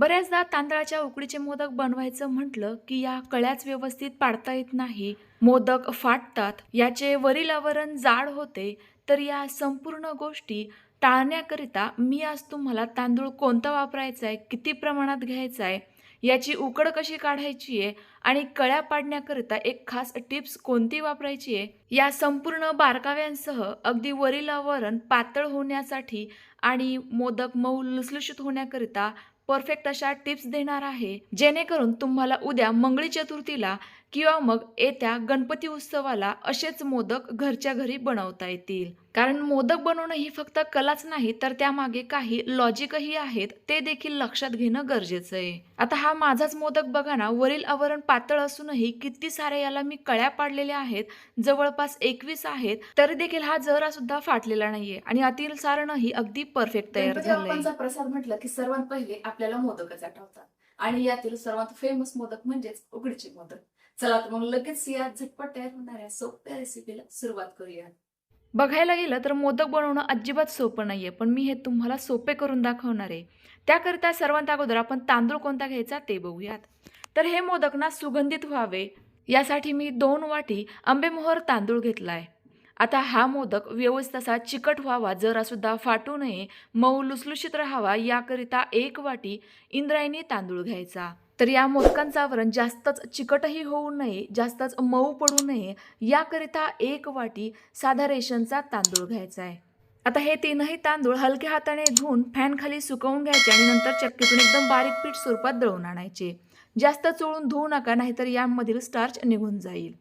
बऱ्याचदा तांदळाच्या उकडीचे मोदक बनवायचं म्हटलं की या कळ्याच व्यवस्थित पाडता येत नाही. मोदक फाटतात याचे वरील आवरण जाड होते तर या संपूर्ण गोष्टी टाळण्याकरिता मी आज तुम्हाला तांदूळ कोणता वापरायचा आहे किती प्रमाणात घ्यायचा आहे याची उकड कशी काढायची आहे आणि कळ्या पाडण्याकरिता एक खास टिप्स कोणती वापरायची आहे या संपूर्ण बारकाव्यांसह अगदी वरील आवरण पातळ होण्यासाठी आणि मोदक मऊ लुसलुशीत होण्याकरिता परफेक्ट अशा टिप्स देणार आहे. जेणेकरून तुम्हाला उद्या मंगळी चतुर्थीला किंवा मग येत्या गणपती उत्सवाला असेच मोदक घरच्या घरी बनवता येतील. कारण मोदक बनवणं ही फक्त कलाच नाही तर त्यामागे काही लॉजिकही आहेत ते देखील लक्षात घेणं गरजेचं आहे. आता हा माझाच मोदक बघा ना वरील आवरण पातळ असूनही किती सारे याला मी कळ्या पाडलेल्या आहेत जवळपास एकवीस आहेत तरी देखील हा जरा सुद्धा फाटलेला नाहीये आणि आतील सारणही अगदी परफेक्ट तयार बाप्पांचा प्रसाद म्हटलं की सर्वात पहिले आपल्याला मोदकच आठवतात. आणि यातील सर्वात फेमस मोदक म्हणजेच उकडीचे मोदक. चला तर मग लगेच या झटपट तयार होणाऱ्या सोप्या रेसिपीला सुरुवात करूया. बघायला गेलं तर मोदक बनवणं अजिबात सोपं नाहीये पण मी हे तुम्हाला सोपे करून दाखवणार आहे. त्याकरिता सर्वांत अगोदर आपण तांदूळ कोणता घ्यायचा ते बघूयात. तर हे मोदक ना सुगंधित व्हावे यासाठी मी दोन वाटी आंबेमोहर तांदूळ घेतलाय. आता हा मोदक व्यवस्थित असा चिकट व्हावा जरासुद्धा फाटू नये मऊ लुसलुशीत राहावा याकरिता एक वाटी इंद्रायणी तांदूळ घ्यायचा. तर या मोदकांचं आवरण जास्तच चिकटही होऊ नये जास्तच मऊ पडू नये याकरिता एक वाटी साधा रेशनचा तांदूळ घ्यायचा आहे. आता हे तीनही तांदूळ हलक्या हाताने धुवून फॅनखाली सुकवून घ्यायचे आणि नंतर चक्कीतून एकदम बारीक पीठ स्वरूपात दळून आणायचे. जास्त चोळून धुवू नका नाहीतर यामधील स्टार्च निघून जाईल.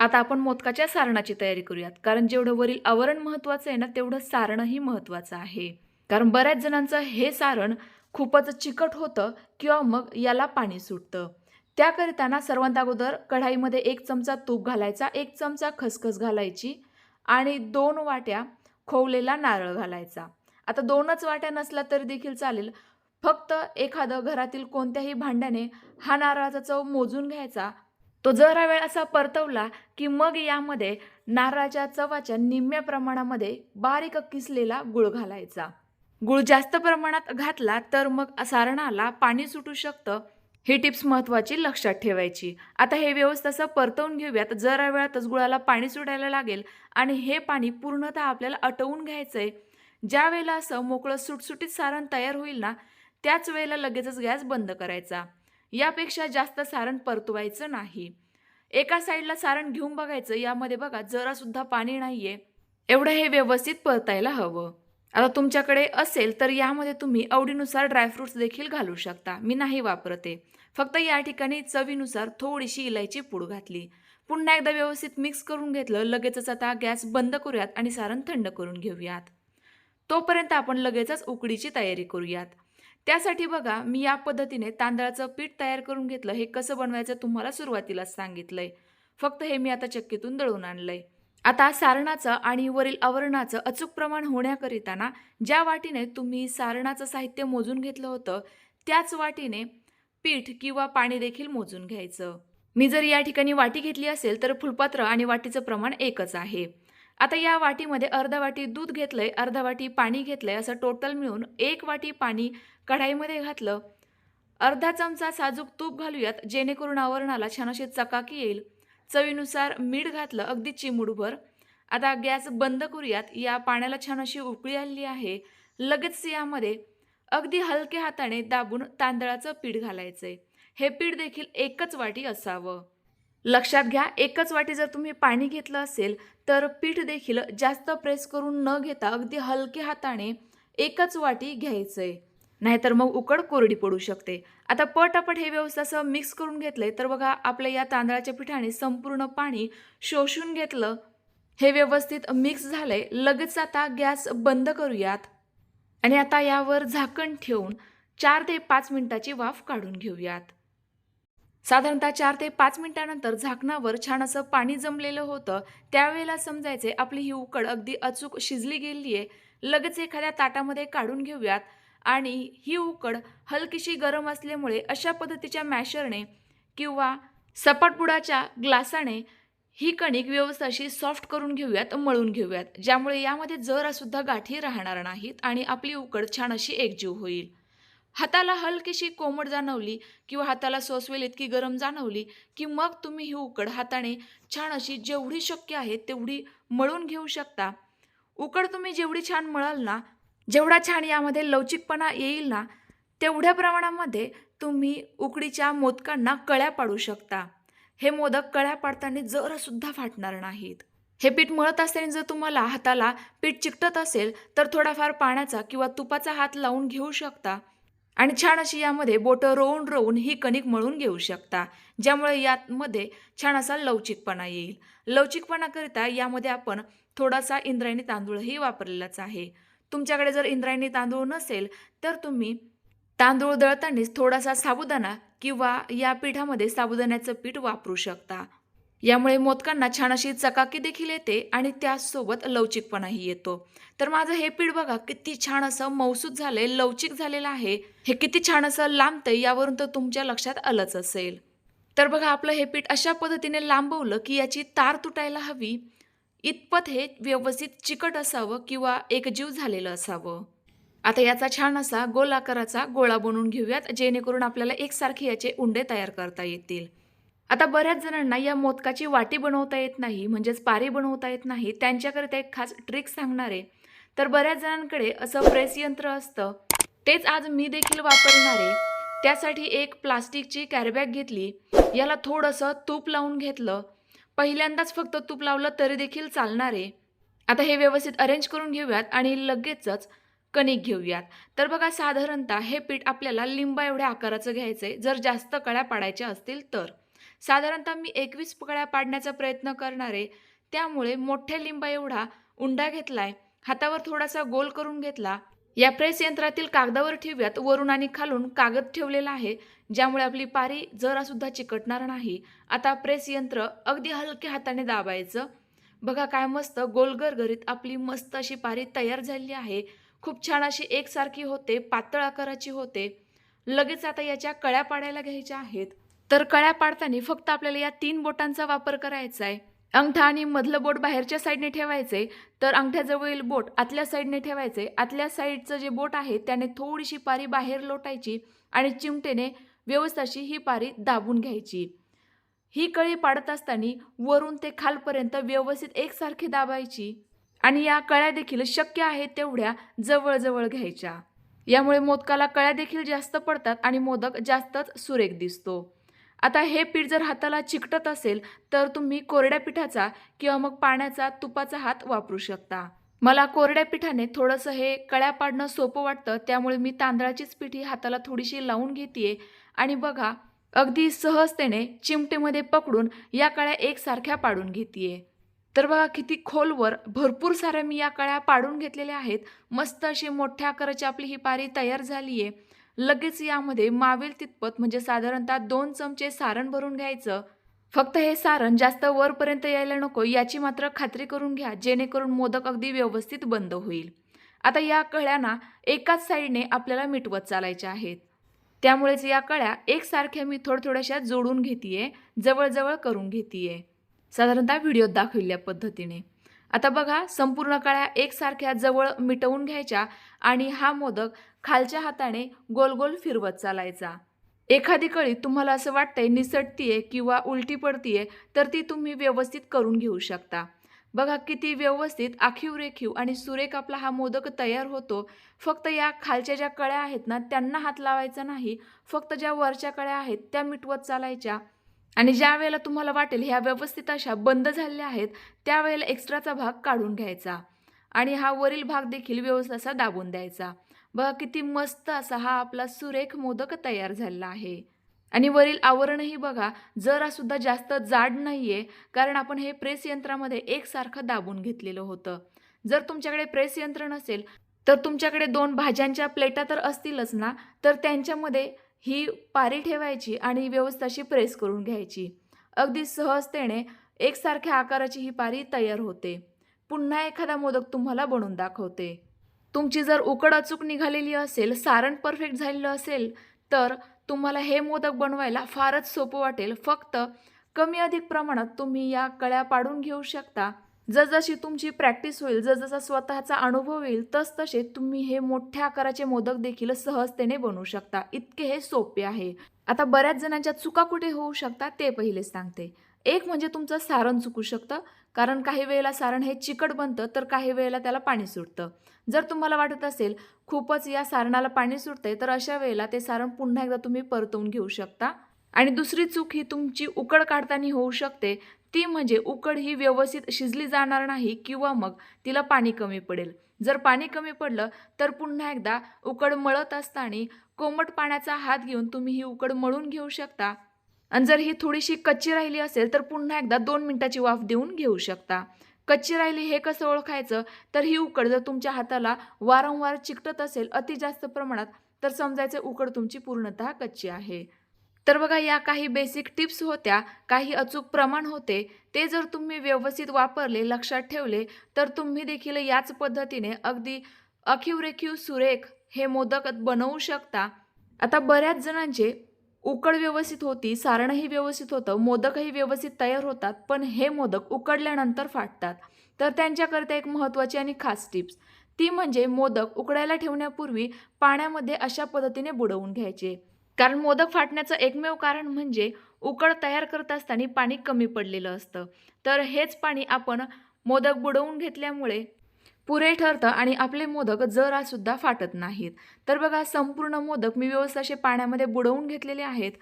आता आपण मोदकाच्या सारणाची तयारी करूयात. कारण जेवढं वरील आवरण महत्त्वाचं आहे ना तेवढं सारणही महत्त्वाचं आहे. कारण बऱ्याच जणांचं हे सारण खूपच चिकट होतं किंवा मग याला पाणी सुटतं. त्याकरिता ना सर्वात अगोदर कढाईमध्ये एक चमचा तूप घालायचा एक चमचा खसखस घालायची आणि दोन वाट्या खोवलेला नारळ घालायचा. आता दोनच वाट्या नसला तरी देखील चालेल फक्त एखादं घरातील कोणत्याही भांड्याने हा नारळाचा चव मोजून घ्यायचा. तो जरा वेळ असा परतवला की मग यामध्ये नारळाच्या चवाच्या निम्म्या प्रमाणामध्ये बारीक किसलेला गुळ घालायचा. गुळ जास्त प्रमाणात घातला तर मग सारणाला पाणी सुटू शकतं ही टिप्स महत्त्वाची लक्षात ठेवायची. आता हे व्यवस्थित असं परतवून घेऊयात. जरा वेळातच गुळाला पाणी सुटायला लागेल आणि हे पाणी पूर्णतः आपल्याला आटवून घ्यायचं आहे ज्या वेळेला असं मोकळं सुटसुटीत सारण तयार होईल ना त्याच वेळेला लगेचच गॅस बंद करायचा. यापेक्षा जास्त सारण परतवायचं नाही. एका साईडला सारण घेऊन बघायचं. यामध्ये बघा जरासुद्धा पाणी नाही आहे एवढं हे व्यवस्थित परतायला हवं. आता तुमच्याकडे असेल तर यामध्ये तुम्ही आवडीनुसार ड्रायफ्रूट्स देखील घालू शकता. मी नाही वापरते. फक्त या ठिकाणी चवीनुसार थोडीशी इलायची पूड घातली. पुन्हा एकदा व्यवस्थित मिक्स करून घेतलं लगेचच आता गॅस बंद करूयात आणि सारण थंड करून घेऊयात. तोपर्यंत आपण लगेचच उकडीची तयारी करूयात. त्यासाठी बघा मी या पद्धतीने तांदळाचं पीठ तयार करून घेतलं. हे कसं बनवायचं तुम्हाला सुरुवातीलाच सांगितलंय. फक्त हे मी आता चक्कीतून दळून आणलंय. आता सारणाचं आणि वरील आवरणाचं अचूक प्रमाण होण्याकरिता ना ज्या वाटीने तुम्ही सारणाचं साहित्य मोजून घेतलं होतं त्याच वाटीने पीठ किंवा पाणी देखील मोजून घ्यायचं. मी जर या ठिकाणी वाटी घेतली असेल तर फुलपात्र आणि वाटीचं प्रमाण एकच आहे. आता या वाटीमध्ये अर्धा वाटी दूध घेतलंय अर्धा वाटी पाणी घेतलंय असं टोटल मिळून एक वाटी पाणी कढाईमध्ये घातलं. अर्धा चमचा साजूक तूप घालूयात जेणेकरून आवरणाला छान अशी चकाकी येईल. चवीनुसार मीठ घातलं अगदी चिमूडभर आता गॅस बंद करूयात. या पाण्याला छान अशी उकळी आलेली आहे. लगेच यामध्ये अगदी हलक्या हाताने दाबून तांदळाचं पीठ घालायचं आहे हे पीठ देखील एकच वाटी असावं. लक्षात घ्या एकच वाटी जर तुम्ही पाणी घेतलं असेल तर पीठ देखील जास्त प्रेस करून न घेता अगदी हलक्या हाताने एकच वाटी घ्यायचं आहे नाहीतर मग उकड कोरडी पडू शकते. आता पटापट हे व्यवस्था असं मिक्स करून घेतले तर बघा आपल्या या तांदळाच्या पिठाने संपूर्ण पाणी शोषून घेतलं. हे व्यवस्थित मिक्स झालंय. लगेच आता गॅस बंद करूयात. आणि आता यावर झाकण ठेवून चार ते पाच मिनिटाची वाफ काढून घेऊयात. साधारणतः चार ते पाच मिनिटानंतर झाकणावर छान असं पाणी जमलेलं होतं. त्यावेळेला समजायचे आपली ही उकड अगदी अचूक शिजली गेली आहे लगेच एखाद्या ताटामध्ये काढून घेऊयात. आणि ही उकड हलकीशी गरम असल्यामुळे अशा पद्धतीच्या मॅशरने किंवा सपाटबुडाच्या ग्लासाने ही कणिक व्यवस्थित अशी सॉफ्ट करून घेऊयात मळून घेऊयात. ज्यामुळे यामध्ये जरासुद्धा गाठी राहणार नाहीत आणि आपली उकड छान अशी एकजीव होईल. हाताला हलकीशी कोमट जाणवली किंवा हाताला सोसवेल इतकी गरम जाणवली की मग तुम्ही ही उकड हाताने छान अशी जेवढी शक्य आहे तेवढी मळून घेऊ शकता. उकड तुम्ही जेवढी छान मळाल ना जेवढा छान यामध्ये लवचिकपणा येईल ना तेवढ्या प्रमाणामध्ये तुम्ही उकडीच्या मोदकांना कळ्या पाडू शकता. हे मोदक कळ्या पाडताना जरासुद्धा फाटणार नाहीत. हे पीठ मळत असताना जर तुम्हाला हाताला पीठ चिकटत असेल तर थोडाफार पाण्याचा किंवा तुपाचा हात लावून घेऊ शकता. आणि छान अशी यामध्ये बोटं रोवून रोवून ही कणिक मळून घेऊ शकता ज्यामुळे यामध्ये छान असा लवचिकपणा येईल. लवचिकपणाकरिता यामध्ये आपण थोडासा इंद्रायणी तांदूळही वापरलेलाच आहे. तुमच्याकडे जर इंद्रायणी तांदूळ नसेल तर तुम्ही तांदूळ दळतानीच थोडासा साबुदाणा किंवा या पिठामध्ये साबुदाण्याचं पीठ वापरू शकता. यामुळे मोदकांना छान अशी चकाकी देखील येते आणि त्यासोबत लवचिकपणाही येतो. तर माझं हे पीठ बघा किती छान असं मौसूद झालंय लवचिक झालेलं आहे. हे किती छान असं लांबतंय यावरून तर तुमच्या लक्षात आलंच असेल. तर बघा आपलं हे पीठ अशा पद्धतीने लांबवलं की याची तार तुटायला हवी. इतपत हे व्यवस्थित चिकट असावं किंवा एकजीव झालेलं असावं? आता याचा छान असा गोल आकाराचा गोळा बनवून घेऊयात जेणेकरून आपल्याला एकसारखे याचे उंडे तयार करता येतील. आता बऱ्याच जणांना या मोदकाची वाटी बनवता येत नाही म्हणजेच पारी बनवता येत नाही त्यांच्याकरिता एक खास ट्रिक सांगणार आहे. तर बऱ्याच जणांकडे असं प्रेस यंत्र असतं. तेच आज मी देखील वापरणार आहे. त्यासाठी एक प्लास्टिकची कॅरीबॅग घेतली याला थोडंसं तूप लावून घेतलं पहिल्यांदाच फक्त तूप लावलं तरी देखील चालणार आहे. आता हे व्यवस्थित अरेंज करून घेऊयात आणि लगेचच कणिक घेऊयात. तर बघा साधारणतः हे पीठ आपल्याला लिंबा एवढ्या आकाराचं घ्यायचं आहे जर जास्त कळ्या पाडायच्या असतील तर. साधारणतः मी एकवीस कळ्या पाडण्याचा प्रयत्न करणार आहे. त्यामुळे मोठ्या लिंबा एवढा उंडा घेतलाय. हातावर थोडासा गोल करून घेतला. या प्रेस यंत्रातील कागदावर ठेव्यात वरून आणि खालून कागद ठेवलेला आहे ज्यामुळे आपली पारी जरासुद्धा चिकटणार नाही. आता प्रेस यंत्र अगदी हलक्या हाताने दाबायचं. बघा काय मस्त गोलगर घरीत आपली मस्त अशी पारी तयार झालेली आहे. खूप छान अशी एकसारखी होते पातळ आकाराची होते. लगेच आता याच्या कळ्या पाडायला घ्यायच्या आहेत. तर कळ्या पाडताना फक्त आपल्याला या तीन बोटांचा वापर करायचा आहे. अंगठा आणि मधलं बोट बाहेरच्या साईडने ठेवायचे तर अंगठ्याजवळील बोट आतल्या साईडने ठेवायचे. आतल्या साईडचं जे बोट आहे त्याने थोडीशी पारी बाहेर लोटायची आणि चिमटेने व्यवस्थाशी ही पारी दाबून घ्यायची. ही कळी पाडत असताना वरून ते खालपर्यंत व्यवस्थित एकसारखी दाबायची आणि या कळ्या देखील शक्य आहे तेवढ्या जवळजवळ घ्यायच्या. यामुळे मोदकाला कळ्या देखील जास्त पडतात आणि मोदक जास्तच सुरेख दिसतो. आता हे पीठ जर हाताला चिकटत असेल तर तुम्ही कोरड्या पिठाचा किंवा मग पाण्याचा तुपाचा हात वापरू शकता. मला कोरड्या पिठाने थोडंसं हे कळ्या पाडणं सोपं वाटतं त्यामुळे मी तांदळाचीच पिठी हाताला थोडीशी लावून घेते आणि बघा अगदी सहजतेने चिमटेमध्ये पकडून या कळ्या एकसारख्या पाडून घेते तर बघा किती खोलवर भरपूर साऱ्या मी या कळ्या पाडून घेतलेल्या आहेत. मस्त अशी मोठ्या आकाराची आपली ही पारी तयार झाली आहे लगेच यामध्ये मावेल तितपत म्हणजे साधारणतः दोन चमचे सारण भरून घ्यायचं. फक्त हे सारण जास्त वरपर्यंत यायला नको याची मात्र खात्री करून घ्या जेणेकरून मोदक अगदी व्यवस्थित बंद होईल. आता या कळ्यांना एकाच साईडने आपल्याला मिटवत चालायच्या आहेत. त्यामुळेच या कळ्या एकसारख्या मी थोड्या थोड्याशा जोडून घेतीये जवळजवळ करून घेतीये. साधारणतः व्हिडिओत दाखविल्या पद्धतीने. आता बघा संपूर्ण कळ्या एकसारख्या जवळ मिटवून घ्यायच्या आणि हा मोदक खालच्या हाताने गोल गोल फिरवत चालायचा. एखादी कळी तुम्हाला असं वाटतंय निसटतीये किंवा उलटी पडतीये तर ती तुम्ही व्यवस्थित करून घेऊ शकता. बघा किती व्यवस्थित आखीव रेखीव आणि सुरेख आपला हा मोदक तयार होतो. फक्त या खालच्या ज्या कळ्या आहेत ना त्यांना हात लावायचा नाही. फक्त ज्या वरच्या कळ्या आहेत त्या मिटवत चालायच्या. आणि ज्या वेळेला तुम्हाला वाटेल ह्या व्यवस्थित अशा बंद झालेल्या आहेत त्यावेळेला एक्स्ट्राचा भाग काढून घ्यायचा. आणि हा वरील भाग देखील व्यवस्थित असा दाबून द्यायचा. बघा किती मस्त असा हा आपला सुरेख मोदक तयार झालेला आहे. आणि वरील आवरणही बघा जरा सुद्धा जास्त जाड नाही आहे कारण आपण हे प्रेस यंत्रामध्ये एकसारखं दाबून घेतलेलं होतं. जर तुमच्याकडे प्रेस यंत्र नसेल तर तुमच्याकडे दोन भाज्यांच्या प्लेटा तर असतीलच ना? तर त्यांच्यामध्ये ही पारी ठेवायची आणि व्यवस्थित अशी प्रेस करून घ्यायची. अगदी सहजतेने एकसारख्या आकाराची ही पारी तयार होते. पुन्हा एखादा मोदक तुम्हाला बनवून दाखवते. तुमची जर उकड अचूक निघालेली असेल सारण परफेक्ट झालेलं असेल तर तुम्हाला हे मोदक बनवायला फारच सोपं वाटेल. फक्त कमी अधिक प्रमाणात तुम्ही या कळ्या पाडून घेऊ शकता. जसजशी तुमची प्रॅक्टिस होईल जसजसा स्वतःचा अनुभव येईल तसतसे तुम्ही हे मोठ्या आकाराचे मोदक देखील सहजतेने बनवू शकता. इतके हे सोपे आहे. आता बऱ्याच जणांच्या चुका कुठे होऊ शकतात ते पहिले सांगते. एक म्हणजे तुमचं सारण चुकू शकतं कारण काही वेळेला सारण हे चिकट बनतं तर काही वेळेला त्याला पाणी सुटतं. जर तुम्हाला वाटत असेल खूपच या सारणाला पाणी सुटतंय तर अशा वेळेला ते सारण पुन्हा एकदा तुम्ही परतवून घेऊ शकता. आणि दुसरी चूक ही तुमची उकड काढताना होऊ शकते ती म्हणजे उकड ही व्यवस्थित शिजली जाणार नाही किंवा मग तिला पाणी कमी पडेल. जर पाणी कमी पडलं तर पुन्हा एकदा उकड मळत असताना कोमट पाण्याचा हात घेऊन तुम्ही ही उकड मळून घेऊ शकता. आणि जर ही थोडीशी कच्ची राहिली असेल तर पुन्हा एकदा दोन मिनिटाची वाफ देऊन घेऊ शकता. कच्ची राहिली हे कसं ओळखायचं? तर ही उकड जर तुमच्या हाताला वारंवार चिकटत असेल अति जास्त प्रमाणात तर समजायचं उकड तुमची पूर्णतः कच्ची आहे. तर बघा या काही बेसिक टिप्स होत्या काही अचूक प्रमाण होते ते जर तुम्ही व्यवस्थित वापरले लक्षात ठेवले तर तुम्ही देखील याच पद्धतीने अगदी अखीवरेखीव सुरेख हे मोदक बनवू शकता. आता बऱ्याच जणांचे उकड व्यवस्थित होती सारणही व्यवस्थित होतं मोदकही व्यवस्थित तयार होतात पण हे मोदक उकडल्यानंतर फाटतात. तर त्यांच्याकरिता एक महत्त्वाची आणि खास टिप्स ती म्हणजे मोदक उकडायला ठेवण्यापूर्वी पाण्यामध्ये अशा पद्धतीने बुडवून घ्यायचे. कारण मोदक फाटण्याचं एकमेव कारण म्हणजे उकळ तयार करत असताना पाणी कमी पडलेलं असतं. तर हेच पाणी आपण मोदक बुडवून घेतल्यामुळे पुरे ठरतं आणि आपले मोदक जरासुद्धा फाटत नाहीत. तर बघा संपूर्ण मोदक मी व्यवस्थित असे पाण्यामध्ये बुडवून घेतलेले आहेत.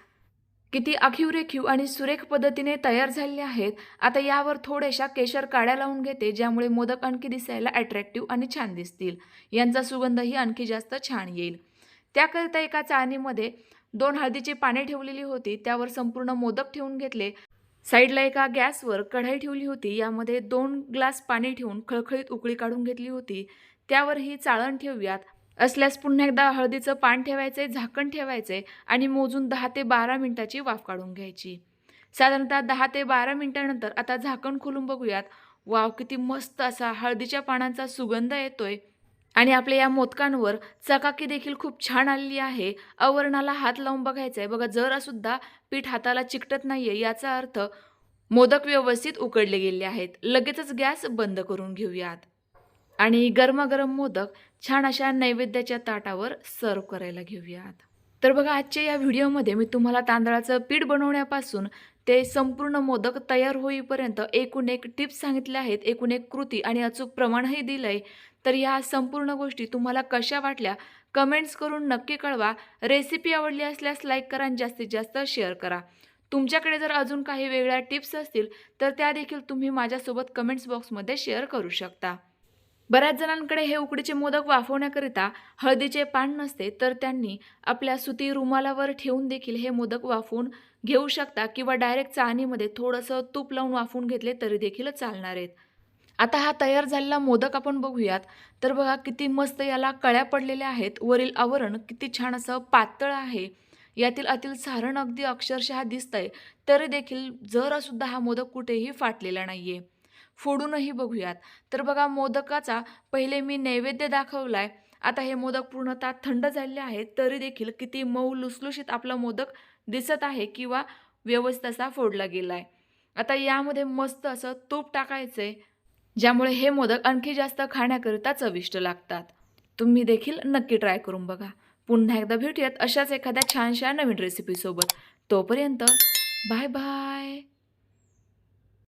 किती आखीव रेखीव आणि सुरेख पद्धतीने तयार झालेले आहेत. आता यावर थोड्याशा केशर काड्या लावून घेते ज्यामुळे मोदक आणखी दिसायला अट्रॅक्टिव्ह आणि छान दिसतील. यांचा सुगंधही आणखी जास्त छान येईल. त्याकरिता एका चाळणीमध्ये दोन हळदीची पाने ठेवलेली होती त्यावर संपूर्ण मोदक ठेवून घेतले. साईडला एका गॅसवर कढाई ठेवली होती यामध्ये दोन ग्लास पाणी ठेवून खळखळीत उकळी काढून घेतली होती. त्यावर ही चाळण ठेवूयात. असल्यास पुन्हा एकदा हळदीचं पान ठेवायचे झाकण ठेवायचे आणि मोजून दहा ते बारा मिनिटाची वाफ काढून घ्यायची. साधारणतः दहा ते बारा मिनिटानंतर आता झाकण खोलून बघूयात. वाव किती मस्त असा हळदीच्या पानांचा सुगंध येतोय. आणि आपल्या या मोदकांवर चकाकी देखील खूप छान आलेली आहे. आवरणाला हात लावून बघायचं आहे बघा जरासुद्धा पीठ हाताला चिकटत नाही आहे याचा अर्थ मोदक व्यवस्थित उकडले गेले आहेत. लगेचच गॅस बंद करून घेऊयात. आणि गरमागरम मोदक छान अशा नैवेद्याच्या ताटावर सर्व करायला घेऊयात. तर बघा आजच्या या व्हिडिओमध्ये मी तुम्हाला तांदळाचं पीठ बनवण्यापासून ते संपूर्ण मोदक तयार होईपर्यंत एकूण एक टिप्स सांगितल्या आहेत एकूण एक कृती आणि अचूक प्रमाणही दिलं आहे तर ह्या संपूर्ण गोष्टी तुम्हाला कशा वाटल्या? कमेंट्स करून नक्की कळवा. रेसिपी आवडली असल्यास लाईक करा आणि जास्तीत जास्त शेअर करा. तुमच्याकडे जर अजून काही वेगळ्या टिप्स असतील तर त्या देखील तुम्ही माझ्यासोबत कमेंट्स बॉक्समध्ये शेअर करू शकता. बऱ्याच जणांकडे हे उकडीचे मोदक वाफवण्याकरिता हळदीचे पान नसते तर त्यांनी आपल्या सुती रुमालावर ठेवून देखील हे मोदक वाफवून घेऊ शकता किंवा डायरेक्ट चाळणीमध्ये थोडंसं तूप लावून वाफवून घेतले तरी देखील चालणार आहेत. आता हा तयार झालेला मोदक आपण बघूयात. तर बघा किती मस्त याला कळ्या पडलेल्या आहेत. वरील आवरण किती छान असं पातळ आहे. यातील आतील सारण अगदी अक्षरशः दिसतंय. तरी देखील जरासुद्धा हा मोदक कुठेही फाटलेला नाही आहे फोडूनही बघूयात. तर बघा मोदकाचा पहिले मी नैवेद्य दाखवलाय. आता हे मोदक पूर्णतः थंड झालेले आहेत तरी देखील किती मऊ लुसलुशीत आपला मोदक दिसत आहे किंवा व्यवस्थित असा फोडला गेलाय. आता यामध्ये मस्त असं तूप टाकायचंय ज्यामुळे हे मोदक आणखी जास्त खाण्याकरिता चविष्ट लागतात. तुम्ही देखील नक्की ट्राय करून बघा. पुन्हा एकदा भेटूयात अशाच एखाद्या छानशा नवीन रेसिपीसोबत तोपर्यंत बाय बाय.